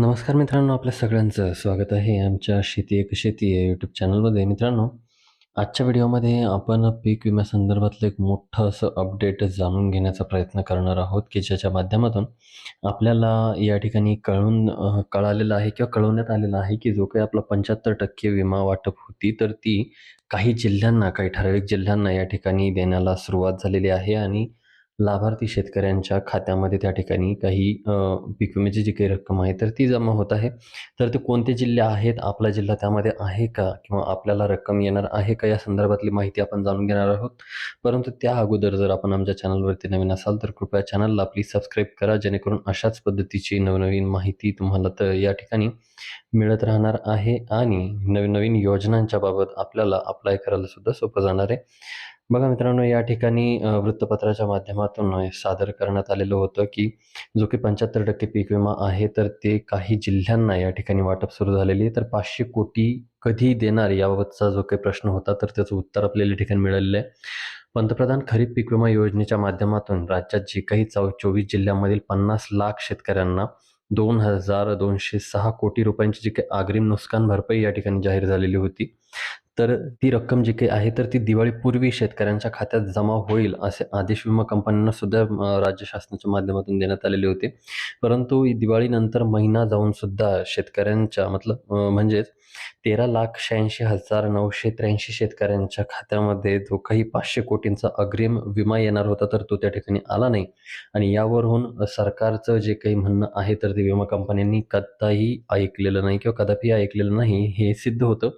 नमस्कार मित्रांनो आपल्या सगळ्यांचं स्वागत आहे आमच्या शेती एक शेती या यूट्यूब चॅनलमध्ये मित्रांनो आजच्या व्हिडिओमध्ये आपण पीक विम्यासंदर्भातलं एक मोठं असं अपडेट जाणून घेण्याचा प्रयत्न करणार आहोत की ज्याच्या माध्यमातून आपल्याला या ठिकाणी कळून कळालेलं आहे किंवा कळवण्यात आलेलं आहे की जो काही आपला पंच्याहत्तर टक्के विमा वाटप होती तर ती काही जिल्ह्यांना काही ठराविक जिल्ह्यांना या ठिकाणी देण्याला सुरुवात झालेली आहे. आणि लाभार्थी शेतकऱ्यांच्या खात्यामध्ये त्या ठिकाणी काही पीक विम्याची जी काही रक्कम आहे तर ती जमा होत आहे. तर ते कोणते जिल्हे आहेत? आपला जिल्हा त्यामध्ये आहे का? किंवा आपल्याला रक्कम येणार आहे का? या संदर्भातली माहिती आपण जाणून घेणार आहोत. परंतु त्या अगोदर जर आपण आमच्या चॅनलवरती नवीन असाल तर कृपया चॅनलला प्लीज सबस्क्राईब करा जेणेकरून अशाच पद्धतीची नवनवीन माहिती तुम्हाला तर या ठिकाणी मिळत राहणार आहे. आणि नवीन नवीन योजनांच्या बाबत आपल्याला अप्लाय करायला सुद्धा सोपं जाणार आहे. बघा मित्रांनो या ठिकाणी वृत्तपत्राच्या माध्यमातून सादर करण्यात आलेलं होतं की जो की पंच्याहत्तर टक्के पीक विमा आहे तर ते काही जिल्ह्यांना या ठिकाणी वाटप सुरू झालेली आहे. तर पाचशे कोटी कधी देणार याबाबतचा जो काही प्रश्न होता तर त्याचं उत्तर आपल्याला ठिकाणी मिळालेलं आहे. पंतप्रधान खरीप पीक विमा योजनेच्या माध्यमातून राज्यात जे काही चौ चोवीस जिल्ह्यांमधील पन्नास लाख शेतकऱ्यांना दोन हजार दोनशे सहा कोटी रुपयांची जी काही अग्रिम नुकसान भरपाई या ठिकाणी जाहीर झालेली होती. तर ती रक्कम जी काही आहे तर ती दिवाळीपूर्वी शेतकऱ्यांच्या खात्यात जमा होईल असे आदेश विमा कंपन्यांना सुद्धा राज्य शासनाच्या माध्यमातून देण्यात आलेले होते. परंतु दिवाळीनंतर महिना जाऊन सुद्धा शेतकऱ्यांच्या मतलब म्हणजेच तेरा लाख शहाऐंशी हजार नऊशे त्र्याऐंशी शेतकऱ्यांच्या खात्यामध्ये जो काही पाचशे कोटींचा अग्रिम विमा येणार होता तर तो त्या ठिकाणी आला नाही. आणि यावरून सरकारचं जे काही म्हणणं आहे तर ते विमा कंपन्यांनी कदाही ऐकलेलं नाही किंवा कदापि ऐकलेलं नाही हे सिद्ध होतं.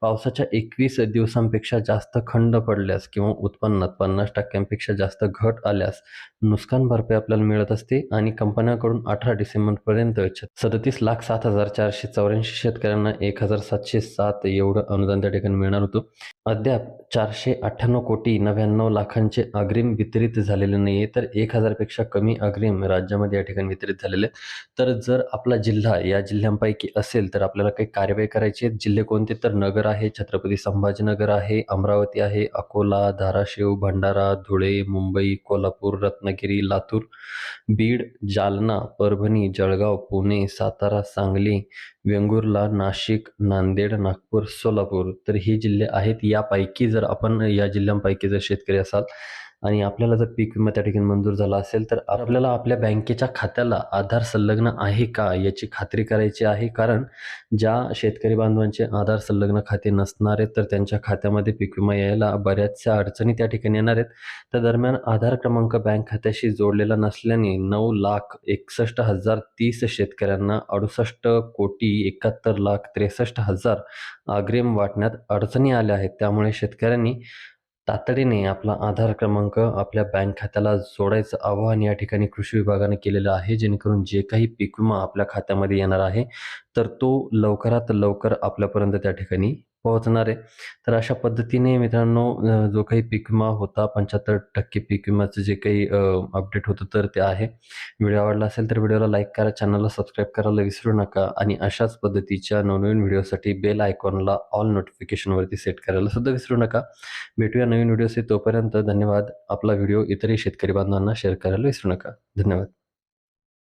पावसाच्या एकवीस दिवसांपेक्षा जास्त खंड पडल्यास किंवा उत्पन्नात पन्नास टक्क्यांपेक्षा जास्त घट आल्यास नुकसान भरपाई आपल्याला मिळत असते आणि कंपन्यांकडून अठरा डिसेंबरपर्यंत सदतीस लाख सात हजार चारशे चौऱ्याऐंशी शेतकऱ्यांना एक हजार सातशे सात एवढं अनुदान त्या ठिकाणी मिळणार होतं. अद्याप चारशे अठ्ठ्याण्णव कोटी नव्याण्णव लाखांचे अग्रिम वितरित झालेले नाही आहे तर एक हजारपेक्षा कमी अग्रिम राज्यामध्ये या ठिकाणी वितरित झालेले आहेत. तर जर आपला जिल्हा या जिल्ह्यांपैकी असेल तर आपल्याला काही कार्यवाही करायची आहे. जिल्हे कोणते? तर नगर आहे छत्रपती संभाजीनगर आहे अमरावती आहे अकोला धाराशिव भंडारा धुळे मुंबई कोल्हापूर रत्नागिरी लातूर बीड जालना परभणी जळगाव पुणे सातारा सांगली वेंगुर्ला नाशिक नांदेड नागपूर सोलापूर. तर ही जिल्हे आहेत. या यापैकी जर आपण या जिल्ह्यांपैकी जर शेतकरी असाल आणि आपल्याला जर पीक विमा त्या ठिकाणी मंजूर झाला असेल तर आपल्याला आपल्या बँकेच्या खात्याला आधार संलग्न आहे का याची खात्री करायची आहे? कारण ज्या शेतकरी बांधवांचे आधार संलग्न खाते नसणार आहेत तर त्यांच्या खात्यामध्ये पीक विमा यायला बऱ्याचशा अडचणी त्या ठिकाणी येणार आहेत. त्या दरम्यान आधार क्रमांक बँक खात्याशी जोडलेला नसल्याने नऊ लाख एकसष्ट हजार तीस शेतकऱ्यांना अडुसष्ट कोटी एकाहत्तर लाख त्रेसष्ट हजार अग्रिम वाटण्यात अडचणी आल्या आहेत. त्यामुळे शेतकऱ्यांनी तातडीने आपला आधार क्रमांक आपल्या बँक खात्याला जोडायचं आवाहन या ठिकाणी कृषी विभागाने केलेलं आहे जेणेकरून जे काही पीक विमा आपल्या खात्यामध्ये येणार आहे तर तो लवकरात लवकर आपल्यापर्यंत त्या ठिकाणी पोहोचणार आहे. तर अशा पद्धतीने मित्रांनो जो काही पीक विमा होता पंच्याहत्तर टक्के पीक विम्याचं जे काही अपडेट होतं तर ते आहे. व्हिडिओ आवडला असेल तर व्हिडिओला लाईक करा चॅनलला सबस्क्राईब करायला विसरू नका आणि अशाच पद्धतीच्या नवनवीन व्हिडिओसाठी बेल आयकॉनला ऑल नोटिफिकेशनवरती सेट करायला सुद्धा विसरू नका. भेटूया नवीन व्हिडिओचे तोपर्यंत. धन्यवाद. आपला व्हिडिओ इतरही शेतकरी बांधवांना शेअर करायला विसरू नका. धन्यवाद.